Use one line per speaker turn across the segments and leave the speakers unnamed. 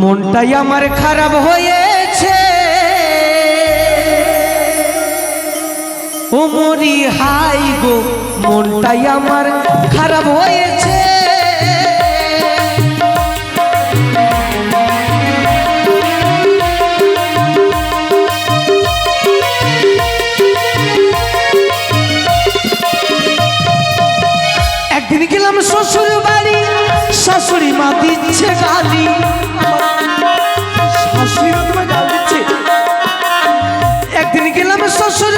মনটাই আমার খারাপ হয়েছে। ও মরি হাই গো মনটাই আমার খারাপ হয়েছে। শ্বশুর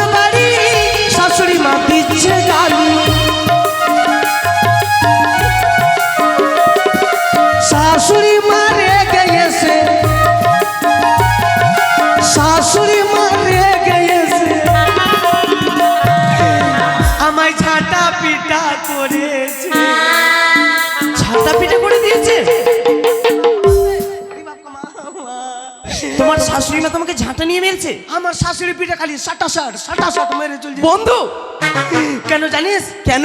শাশুড়ি মা
তোমাকে ঝাঁটা নিয়ে মেরেছে?
আমার শাশুড়ি পিঠা খালি সাটা সাট সাটা সাট মেরে চলছে।
বন্ধু!
কেন জানিস?
কেন?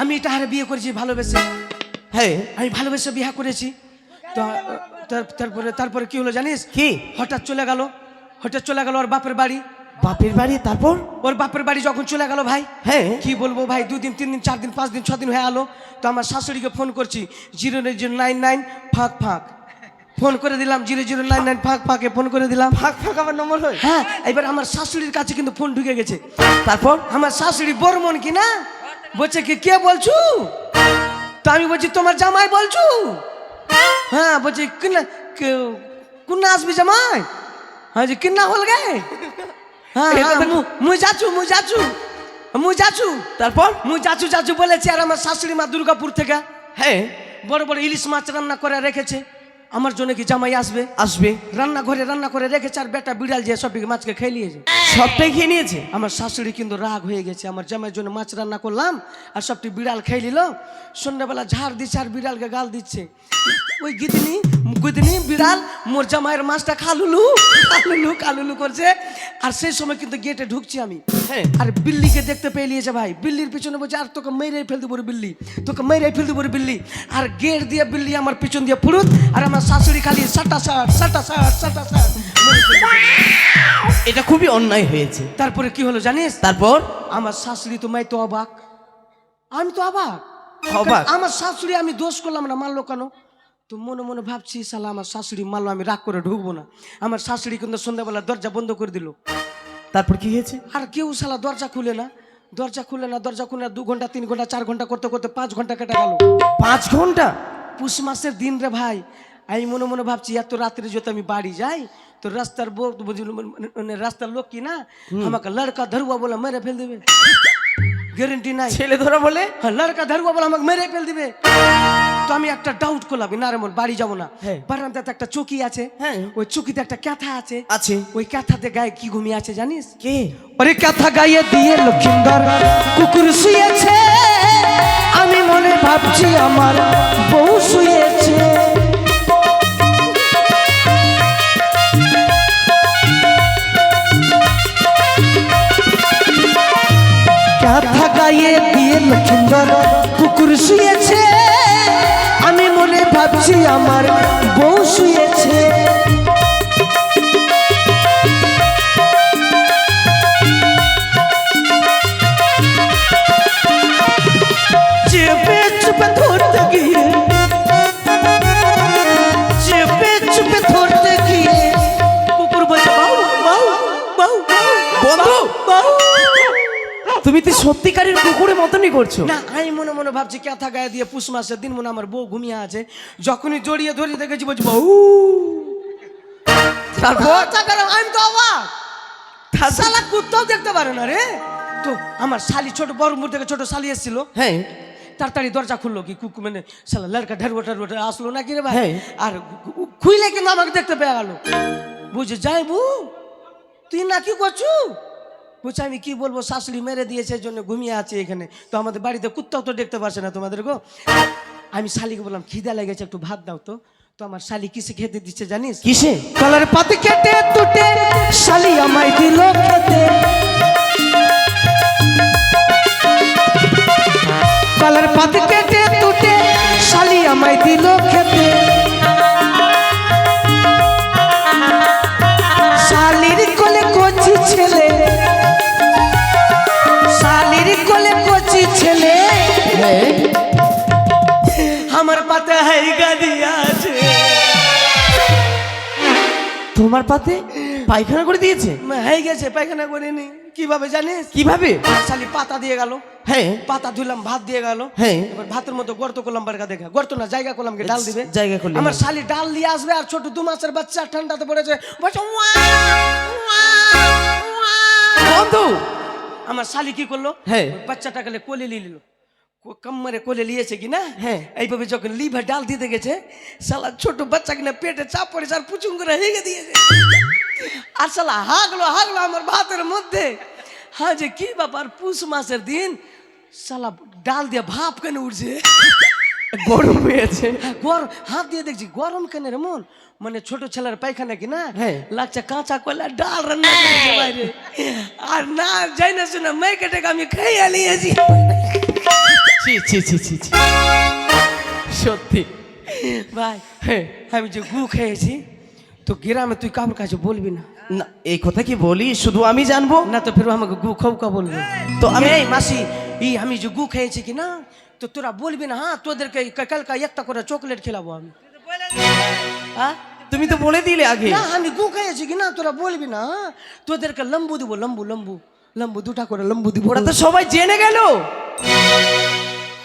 আমি এটা হারে বিয়ে করেছি ভালোবেসে।
হ্যাঁ।
আমি ভালোবেসে বিয়ে করেছি। তারপরে তারপরে কি হলো জানিস?
কি?
হঠাৎ চলে গেল। হঠাৎ চলে গেল ওর বাপের বাড়ি।
বাপের বাড়ি? তারপর?
ওর বাপের বাড়ি যখন চলে গেল ভাই
হ্যাঁ।
কি বলব ভাই দুদিন তিন দিন চার দিন পাঁচ দিন ছ দিন হয়ে আলো তো আমার শাশুড়িকে ফোন করছি জিরো জিরো নাইন নাইন ফাঁক ফাঁক। ফোন করে দিলাম জিরো জিরো নাইন নাইন ফাঁক ফাঁকে ফোন করে দিলাম।
ফাঁক ফাঁক আমার নম্বর হয়?
হ্যাঁ এবার আমার শাশুড়ির কাছে কিন্তু ফোন ঢুকে গেছে।
তারপর?
আমার শাশুড়ি বর্মন কি না বলছে কি কে বলছু? তো আমি বলছি তোমার জামাই বলছু? হ্যাঁ বলছি কিনা কুন্না আসবি জামাই? হ্যাঁ যে কিন্না হল গে? হ্যাঁ হ্যাঁ, মু- মুই যাচ্ছু মুই যাচ্ছু মুই যাচ্ছু।
তারপর?
মুই যাচ্ছু যাচ্ছু বলেছি আর আমার শাশুড়ি মা দুর্গাপুর থেকে।
হ্যাঁ।
বড় বড় ইলিশ মাছ রান্না করে রেখেছে। আমার জন্য কি জামাই আসবে?
আসবে।
রান্না ঘরে রান্না করে রেখেছে আর বেটা বিড়াল যে সব মাছকে খেয়ে নিয়েছে।
সবটাই খেয়ে নিয়েছে?
আমার শাশুড়ি কিন্তু রাগ হয়ে গেছে আমার জামাইয়ের জন্য মাছ রান্না করলাম আর সবটি বিড়াল খেয়ে নিল। সন্ধ্যাবেলা ঝাড় দিচ্ছে আর বিড়ালকে গাল দিচ্ছে। ওই গিদিনি গিদিনি বিড়াল মোর জামাইয়ের মাছটা খালুলু খালুলু খালুলু করছে। আর সেই সময় কিন্তু গেটে ঢুকছি আমি।
হ্যাঁ।
আর বিল্লিকে দেখতে পেয়ে নিয়েছে ভাই। বিল্লির পিছনে বলছে আর তোকে মেরে ফেল দেবো রে বিল্লি। তোকে মেরে ফেল দেবো রে বিল্লি। আর গেট দিয়ে বিল্লি আমার পিছন দিয়ে ফুরুত আর আমার শাশুড়ি খালি সাটা সাট সাটা সাট সাটা সাট
এটা খুবই অন্যায় হয়েছে।
তারপরে কি হলো জানিস?
তারপর?
আমার শাশুড়ি তো মাই তো অবাক। আমি তো অবাক।
অবাক?
আমার শাশুড়ি আমি দোষ করলাম না মানলো কেন? তো মনে মনে ভাবছি সালা আমার শাশুড়ি মানলো আমি রাগ করে ঢুকবো না। আমার শাশুড়ি কিন্তু সন্ধ্যাবেলা দরজা বন্ধ করে দিল।
তারপর কি হয়েছে?
আর কেউ সালা দরজা খুলে না। দরজা খুলে না দরজা খুলে না দু ঘণ্টা তিন ঘণ্টা চার ঘণ্টা করতে করতে পাঁচ ঘণ্টা কেটে গেল।
পাঁচ ঘণ্টা?
পুষ মাসের দিন রে ভাই আমি মনে মনে ভাবছি এত রাত্রে যদি আমি বাড়ি যাই তো রাস্তার বুঝলি- মানে রাস্তার লোক কি না আমাকে লড়কা ধরুয়া বলে মেরে ফেল দেবে। গ্যারেন্টি নাই।
ছেলে ধরা বলে?
হ্যাঁ লড়কা ধরুয়া বলে আমাকে মেরে ফেল দিবে। তো আমি একটা ডাউট করলাম না রে মোর বাড়ি যাব না।
হ্যাঁ।
বারান্দাতে একটা চৌকি আছে
হ্যাঁ।
ওই চৌকিতে একটা ক্যাথা আছে।
আছে।
ওই ক্যাথাতে গায়ে কি ঘুমিয়ে আছে জানিস?
কে?
ওরে কথা গায়ে দিয়ে লক্ষিন্দর কুকুর শুয়েছে। আমি মনে ভাবছি আমার বউ শুয়েছে। কথা গায়ে দিয়ে লক্ষিন্দর কুকুর শুয়েছে। আমার
তুমি তো সত্যিকারের কুকুরের মতনই করছ।
না আমি মনে মনে ভাবছি ক্যাথা গায়ে দিয়ে পুষ মাসের দিন মনে আমার বউ ঘুমিয়ে আছে। যখনই জড়িয়ে ধরিয়ে দেখেছি বলছি বউ
তারপর?
আমি তো অবাক। শালা কুত্তাও দেখতে পারে না রে। তো আমার শালি ছোট বড় মুখ থেকে ছোট শালি এসেছিল।
হ্যাঁ।
তাড়াতাড়ি দরজা খুললো কি? কুকু মানে শালা লড়কা ঢেরবো ঢেরবো আসলো নাকি রে ভাই?
হ্যাঁ।
আর খুইলে কিন্তু আমাকে দেখতে পেয়ে গেল। বুঝে যাই বু তুই না কি করছু? বলছে আমি কি বলব? শাশুড়ি মেরে দিয়েছে জন্য ঘুমিয়ে আছে এখানে। তো আমাদের বাড়িতে কুত্তাও তো দেখতে পারছে না তোমাদের গো। আমি শালিকে বললাম খিদা লেগেছে একটু ভাত দাও তো। তো আমার শালি কিসে খেতে দিচ্ছে জানিস?
কিসে?
কলার পাতি কেটে তুটে শালি আমায় দিল খেতে। কলার পাত কেটে তুটে শালি আমায় দিল খেতে।
তোমার পাতে পায়খানা করে দিয়েছে?
হয়ে গেছে পায়খানা করে নি কীভাবে জানিস?
কীভাবে?
শালি পাতা দিয়ে গেল।
হ্যাঁ।
পাতা ধুলাম ভাত দিয়ে গেল।
হ্যাঁ।
এবার ভাতের মধ্যে গর্ত করলাম বারকা দেখা। গর্ত না জায়গা করলাম ডাল দিবে।
জায়গা করলে
আমার শালি ডাল দিয়ে আসবে আর ছোট দু মাসের বাচ্চা ঠান্ডাতে পড়েছে।
বন্ধু!
আমার শালি কি করল?
হ্যাঁ।
বাচ্চাটাকে কোলে নিয়ে নিল। কম্মারে কোলে নিয়েছে কি না
হ্যাঁ।
এইভাবে যখন লিভে ডাল দিতে গেছে শালা ছোট বাচ্চা কিনা পেটে চাপ পড়েছে আর পুচুং করে হেগে দিয়েছে। আর শালা হাগলো হাগলো আমার ভাতের মধ্যে। হ্যাঁ যে কি ব্যাপার পুষ মাসের দিন শালা ডাল দিয়ে ভাপ কেন উঠছে
গরম হয়েছে।
গরম হাত দিয়ে দেখছি গরম কেন রে মন? মানে ছোট ছেলের পায়খানা কি না?
হ্যাঁ।
লাগছে কাঁচা কয়লা ডাল রান্না বাইরে। আর না যাই না শুনে মেয়ে কেটে আমি খাইয়া নিয়েছি।
ছি ছি ছি ছি ছি। সত্যি।
ভাই
হ্যাঁ।
আমি যে গু খেয়েছি তো গ্রামে তুই কারোর কাছে বলবি না?
না এই কথা কি বলি? শুধু আমি জানব?
না তো ফের আমাকে গু খৌকা বলবি।
তো আমি
এই মাসি ই আমি যে গু খেয়েছি কি না তো তোরা বলবি না হ্যাঁ তোদেরকে কালকা একটা করে চকলেট খেলাবো আমি। হ্যাঁ
তুমি তো বলে দিলে আগে।
না আমি গু খেয়েছি কি না তোরা বলবি না হ্যাঁ? তোদেরকে লম্বু দিব লম্বু লম্বু। লম্বু দুটা করে লম্বু দিব।
ওরা তো সবাই জেনে গেল।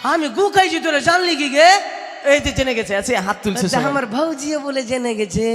আমি গুকাই জিতরে তোরা জানলি কি গে
এই যে জেনে গেছে আছে হাত তুলছে
আচ্ছা। আমার ভাউজিও বলে জেনে গেছে